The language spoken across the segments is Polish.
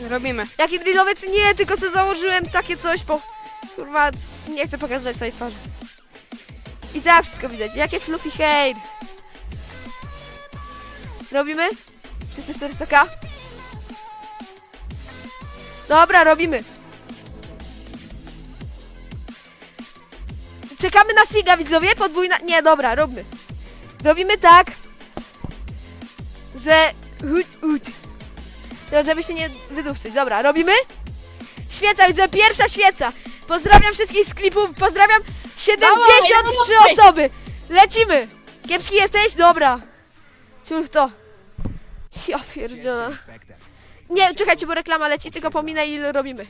Robimy. Jaki drillowiec? Nie, tylko co założyłem takie coś, bo kurwa nie chcę pokazywać swojej twarzy. I tak wszystko widać. Jakie fluffy hair. Robimy? Wszyscy 400k? Dobra, robimy. Czekamy na Siga, widzowie, podwójna... Nie, dobra, robimy. Robimy tak, że... Hut, hut. To żeby się nie wydupcyć. Dobra, robimy? Świeca, widzę, pierwsza świeca. Pozdrawiam wszystkich z klipów, pozdrawiam 73 dawaj. osoby. Lecimy. Kiepski jesteś? Dobra. Ciul w to. Ja pierdzielę. Nie, czekajcie, bo reklama leci, tylko pominę ile robimy.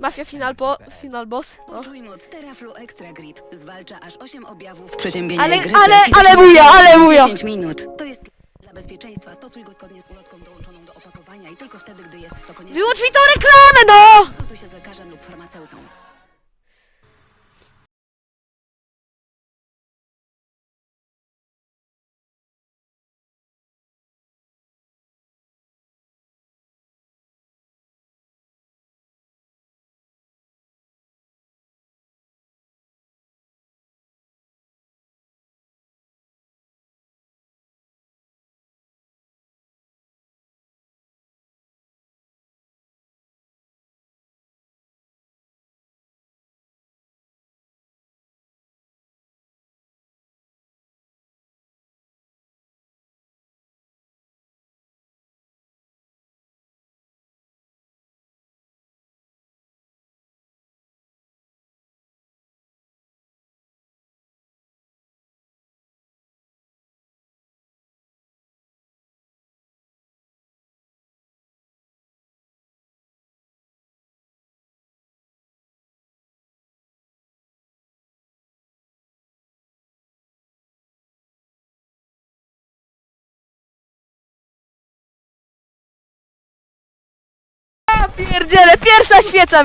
Mafia Final, po, final Boss. No. Poczuj moc Teraflu Extra Grip. Zwalcza aż 8 objawów przeziębienia Ale- grypy ale- i ale się ale w wuja. 10 minut. To jest dla bezpieczeństwa. Stosuj go zgodnie z ulotką dołączoną do opakowania i tylko wtedy, gdy jest to konieczne. Wyłącz mi tą reklamę, no! Konsultuj się z lekarzem lub farmaceutą. Ja pierdzielę, pierwsza świeca,